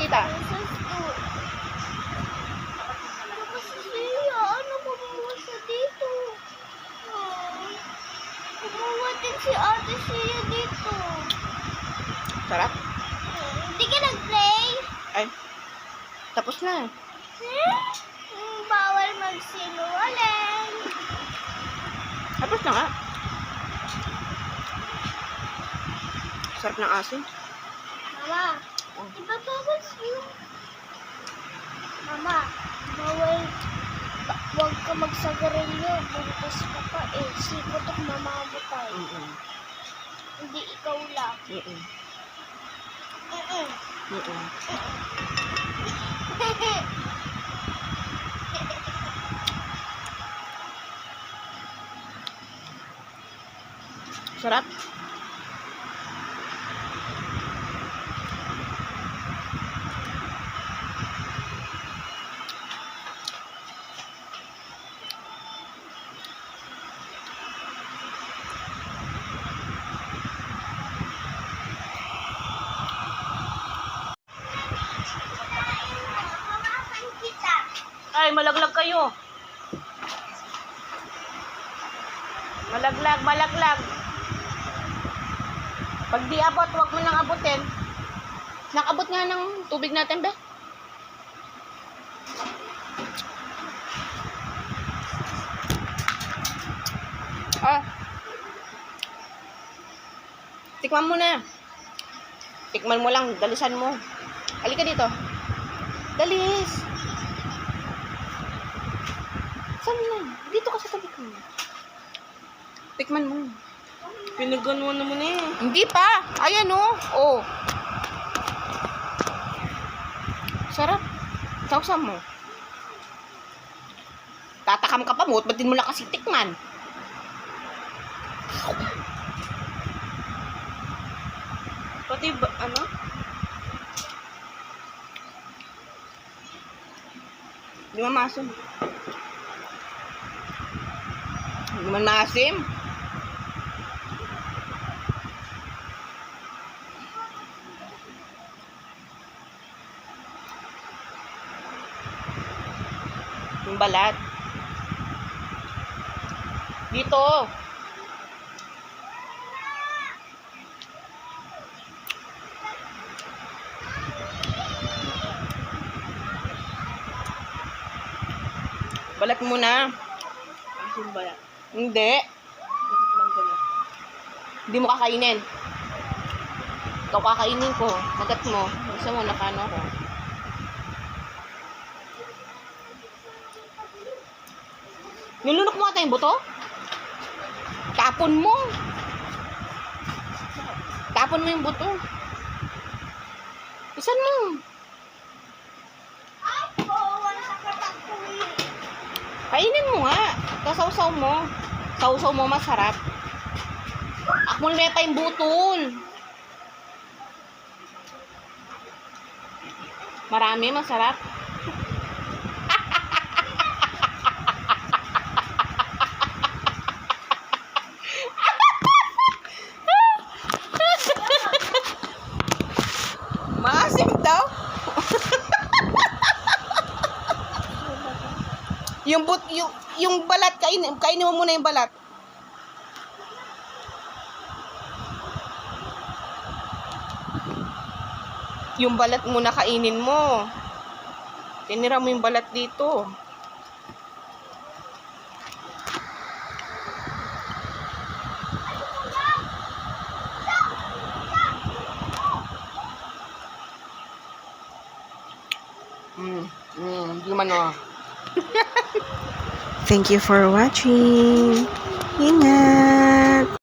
kita. Oh, kumuha din si ate siya dito. Sarap. Hindi ka nag-play? Ay. Tapos na. Hmm? Hmm, bawal magsinungaling. Tapos na nga. Sarap ng asin. Mama, Ba bawal sa'yo? Mama, bawal. Ba- Huwag ka magsagarilyo. Bukas ka pa eh. Sikot at mamamatay. Mm-mm. Hindi ikaw lang. Mm-mm. Mm-mm. Mm-mm. Sarap. Hawakan kita. Ay, malaglag kayo. Malaglag, malaglag. Pag di abot, huwag mo nang abutin. Nakabot nga ng tubig natin, be. Ah. Tikman mo na. Tikman mo lang, dalisan mo. Halika dito. Dalis. Saan na? Dito ka sa tabi ko. Tikman mo. Pinaganuan naman eh. Hindi pa. Ayan oh. Oh. Sarap. Sausaw mo. Tatakam ka pa mo. Ba't din mo lang kasi tikman? Pati ba, ano? Hindi man maasim. Hindi man maasim. Yung balat. Dito. Balat muna. Asin ba yan? Hindi. Hindi mo kakainin. Ikaw kakainin ko. Magat mo. Gusto mo, nakano ko. Nilunok mo ata yung buto? Tapon mo. Tapon mo yung buto. Isan mo. Kainin mo nga. Kasawsaw mo. Sausaw mo masarap. Akmol na pa yung butol. Marami, masarap. Maasim daw. yung but yung yung balat kainin kainin mo muna yung balat. Yung balat muna kainin mo. Tinira mo yung balat dito. Mm, mm, di man oh. Thank you for watching. Ingat!